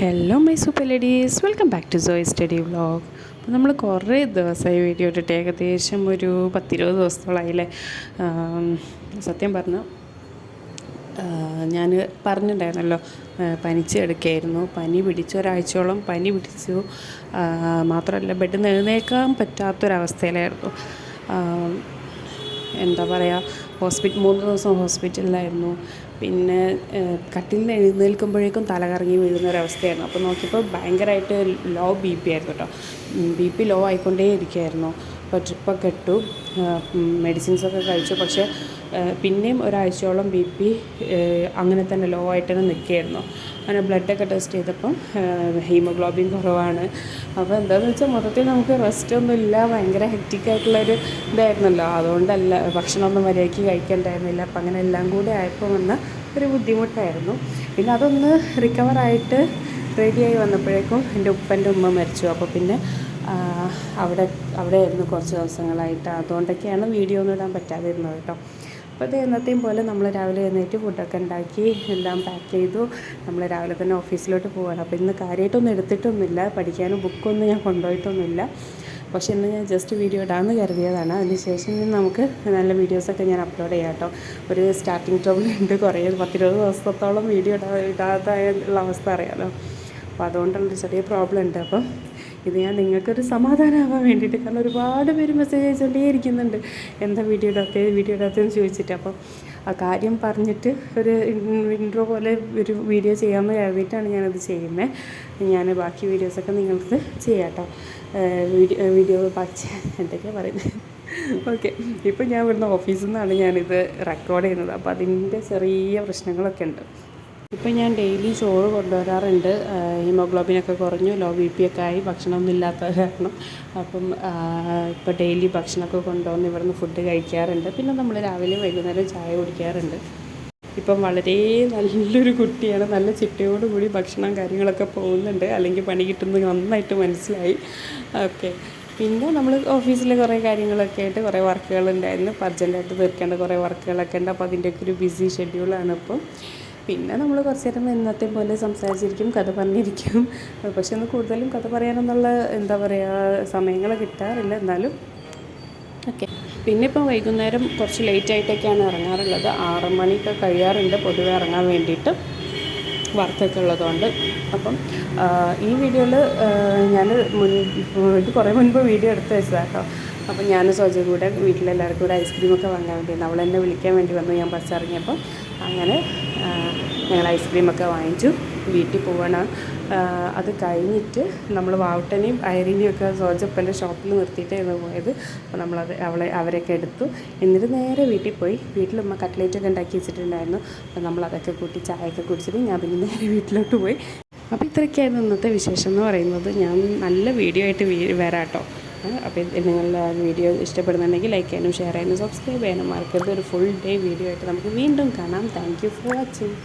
Hello my super ladies welcome back to Soy study vlog അപ്പോൾ നമ്മൾ കുറേ ദിവസമായി വീഡിയോ ഇട്ടിട്ട് ഏകദേശം ഒരു പത്തിരുപത് ദിവസത്തോളായില്ലേ? സത്യം പറഞ്ഞു ഞാൻ പറഞ്ഞിട്ടുണ്ടായിരുന്നല്ലോ പനിച്ച് എടുക്കുകയായിരുന്നു പനി പിടിച്ചു ഒരാഴ്ചയോളം പനി പിടിച്ചു. മാത്രമല്ല ബെഡിൽ നിന്ന് എഴുന്നേക്കാൻ പറ്റാത്തൊരവസ്ഥയിലായിരുന്നു. എന്താ പറയുക ഹോസ്പിറ്റൽ മൂന്ന് ദിവസം ഹോസ്പിറ്റലിലായിരുന്നു. പിന്നെ കട്ടിൽ നിന്ന് എഴുന്നേൽക്കുമ്പോഴേക്കും തലകറങ്ങി വീഴുന്ന ഒരവസ്ഥയായിരുന്നു അപ്പോൾ നോക്കിയപ്പോൾ ഭയങ്കരമായിട്ട് ലോ ബി പി ആയിരുന്നു കേട്ടോ ബി പി ലോ ആയിക്കൊണ്ടേ ഇരിക്കുകയായിരുന്നു അപ്പോൾ ട്രിപ്പൊക്കെ ഇട്ടു. മെഡിസിൻസൊക്കെ കഴിച്ചു. പക്ഷേ പിന്നെയും ഒരാഴ്ചയോളം ബി പി അങ്ങനെ തന്നെ ലോ ആയിട്ട് തന്നെ നിൽക്കുകയായിരുന്നു. അങ്ങനെ ബ്ലഡൊക്കെ ടെസ്റ്റ് ചെയ്തപ്പം ഹീമോഗ്ലോബിൻ കുറവാണ്. അപ്പോൾ എന്താണെന്ന് വെച്ചാൽ മൊത്തത്തിൽ നമുക്ക് റെസ്റ്റ് ഒന്നും ഇല്ല. ഭയങ്കര ഹെക്റ്റിക് ആയിട്ടുള്ളൊരു ഇതായിരുന്നല്ലോ. അതുകൊണ്ടല്ല ഭക്ഷണമൊന്നും മര്യാദയ്ക്ക് കഴിക്കണ്ടായിരുന്നില്ല. അപ്പം അങ്ങനെ എല്ലാം കൂടി ആയപ്പോൾ വന്ന ഒരു ബുദ്ധിമുട്ടായിരുന്നു. പിന്നെ അതൊന്ന് റിക്കവറായിട്ട് റെഡിയായി വന്നപ്പോഴേക്കും എന്റെ ഉപ്പന്റെ ഉമ്മ മരിച്ചു. അപ്പോൾ പിന്നെ അവിടെ അവിടെയായിരുന്നു കുറച്ച് ദിവസങ്ങളായിട്ട്. അതുകൊണ്ടൊക്കെയാണ് വീഡിയോ ഒന്നും ഇടാൻ പറ്റാതിരുന്നത് കേട്ടോ. അപ്പോൾ അത് എന്നത്തെയും പോലെ നമ്മൾ രാവിലെ എഴുന്നേറ്റ് ഫുഡൊക്കെ ഉണ്ടാക്കി എല്ലാം പാക്ക് ചെയ്തു. നമ്മൾ രാവിലെ തന്നെ ഓഫീസിലോട്ട് പോവുകയാണ് അപ്പോൾ ഇന്ന് കാര്യമായിട്ടൊന്നും എടുത്തിട്ടൊന്നുമില്ല. പഠിക്കാനും ബുക്കൊന്നും ഞാൻ കൊണ്ടുപോയിട്ടൊന്നുമില്ല. പക്ഷേ ഇന്ന് ഞാൻ ജസ്റ്റ് വീഡിയോ ഇടാമെന്ന് കരുതിയതാണ്. അതിനുശേഷം നമുക്ക് നല്ല വീഡിയോസൊക്കെ ഞാൻ അപ്ലോഡ് ചെയ്യാം കേട്ടോ ഒരു സ്റ്റാർട്ടിങ് ട്രബിൾ ഉണ്ട്. കുറേ പത്തിരുപത് ദിവസത്തോളം വീഡിയോ ഇടാ ഇടാതായുള്ള അവസ്ഥ അറിയാമല്ലോ അപ്പോൾ അതുകൊണ്ടുള്ളൊരു ചെറിയ പ്രോബ്ലം ഉണ്ട്. അപ്പം ഇത് ഞാൻ നിങ്ങൾക്കൊരു സമാധാനമാവാൻ വേണ്ടിയിട്ട് കാരണം ഒരുപാട് പേര് മെസ്സേജ് അയച്ചുകൊണ്ടേ ഇരിക്കുന്നുണ്ട് എന്താ വീഡിയോ ഇടാത്തത് വീഡിയോ ഇടാത്തതെന്ന് ചോദിച്ചിട്ട്. അപ്പം ആ കാര്യം പറഞ്ഞിട്ട് ഒരു ഇൻട്രോ പോലെ ഒരു വീഡിയോ ചെയ്യാമെന്ന് കരുതിയിട്ടാണ് ഞാനത് ചെയ്യുന്നത് ഞാൻ ബാക്കി വീഡിയോസൊക്കെ നിങ്ങൾക്ക് ചെയ്യാം കേട്ടോ വീഡിയോ വീഡിയോ ബാക്കി എന്തൊക്കെയാണ് പറയുന്നത് ഓക്കെ. ഇപ്പം ഞാൻ ഇവിടുന്ന് ഓഫീസിൽ നിന്നാണ് ഞാനിത് റെക്കോർഡ് ചെയ്യുന്നത്. അപ്പോൾ അതിന്റെ ചെറിയ പ്രശ്നങ്ങളൊക്കെ ഉണ്ട്. ഇപ്പം ഞാൻ ഡെയിലി ചോറ് കൊണ്ടുവരാറുണ്ട്. ഹീമോഗ്ലോബിനൊക്കെ കുറഞ്ഞു ലോ ബി പി ഒക്കെ ആയി ഭക്ഷണമൊന്നും ഇല്ലാത്ത കാരണം. അപ്പം ഇപ്പം ഡെയിലി ഭക്ഷണമൊക്കെ കൊണ്ടുവന്ന് ഇവിടുന്ന് ഫുഡ് കഴിക്കാറുണ്ട്. പിന്നെ നമ്മൾ രാവിലെ വൈകുന്നേരം ചായ കുടിക്കാറുണ്ട്. ഇപ്പം വളരെ നല്ലൊരു കുട്ടിയാണ്. നല്ല ചിട്ടയോടുകൂടി ഭക്ഷണം കാര്യങ്ങളൊക്കെ പോകുന്നുണ്ട്. അല്ലെങ്കിൽ പണി കിട്ടുന്നത് നന്നായിട്ട് മനസ്സിലായി. ഓക്കെ. പിന്നെ നമ്മൾ ഓഫീസിൽ കുറേ കാര്യങ്ങളൊക്കെ ആയിട്ട് കുറേ വർക്കുകൾ ഉണ്ടായിരുന്നു. അപ്പോൾ അർജന്റായിട്ട് തീർക്കേണ്ട കുറേ വർക്കുകളൊക്കെ ഉണ്ട്. അപ്പോൾ അതിന്റെയൊക്കെ ഒരു ബിസി ഷെഡ്യൂളാണ് ഇപ്പം. പിന്നെ നമ്മൾ കുറച്ച് നേരം ഇന്നത്തെ പോലെ സംസാരിച്ചിരിക്കും കഥ പറഞ്ഞിരിക്കും. പക്ഷെ ഒന്ന് കൂടുതലും കഥ പറയാനെന്നുള്ള എന്താ പറയുക സമയങ്ങൾ കിട്ടാറില്ല എന്നാലും. ഓക്കെ. പിന്നെ ഇപ്പം വൈകുന്നേരം കുറച്ച് ലേറ്റ് ആയിട്ടൊക്കെയാണ് ഇറങ്ങാറുള്ളത്. ആറ് മണിയൊക്കെ കഴിയാറുണ്ട് പൊതുവെ ഇറങ്ങാൻ വേണ്ടിയിട്ട് വർത്തൊക്കെ ഉള്ളതുകൊണ്ട്. അപ്പം ഈ വീഡിയോയിൽ ഞാൻ മുൻ ഇത് കുറേ മുൻപ് വീഡിയോ എടുത്ത് വെച്ചതാണ് കേട്ടോ. അപ്പം ഞാൻ സോജ കൂടെ വീട്ടിലെല്ലാവർക്കും കൂടെ ഐസ്ക്രീമൊക്കെ വാങ്ങാൻ വേണ്ടി അവൾ എന്നെ വിളിക്കാൻ വേണ്ടി വന്നു ഞാൻ ബസ് ഇറങ്ങിയപ്പോൾ അങ്ങനെ ഞങ്ങൾ ഐസ്ക്രീമൊക്കെ വാങ്ങിച്ചു. വീട്ടിൽ പോവാണ്. അത് കഴിഞ്ഞിട്ട് നമ്മൾ വാവട്ടനെയും അയറിനെയും ഒക്കെ സോജപ്പന്റെ ഷോപ്പിൽ നിർത്തിയിട്ടായിരുന്നു പോയത്. അപ്പോൾ നമ്മളത് അവളെ അവരൊക്കെ എടുത്തു. എന്നിട്ട് നേരെ വീട്ടിൽ പോയി. വീട്ടിൽ ഉമ്മ കട്ട്ലേറ്റൊക്കെ ഉണ്ടാക്കി വെച്ചിട്ടുണ്ടായിരുന്നു. അപ്പോൾ നമ്മളതൊക്കെ കൂട്ടി ചായയൊക്കെ കുടിച്ചിട്ട് ഞാൻ പിന്നെ നേരെ വീട്ടിലോട്ട് പോയി. അപ്പോൾ ഇത്രയൊക്കെയായിരുന്നു ഇന്നത്തെ വിശേഷം എന്ന് പറയുന്നത്. ഞാൻ നല്ല വീഡിയോ ആയിട്ട് വരാം കേട്ടോ. അപ്പോൾ നിങ്ങളുടെ വീഡിയോ ഇഷ്ടപ്പെടുന്നുണ്ടെങ്കിൽ ലൈക്ക് ചെയ്യാനും ഷെയർ ചെയ്യാനും സബ്സ്ക്രൈബ് ചെയ്യാനും മറക്കരുത്. ഒരു ഫുൾ ഡേ വീഡിയോ ആയിട്ട് നമുക്ക് വീണ്ടും കാണാം. Thank for watching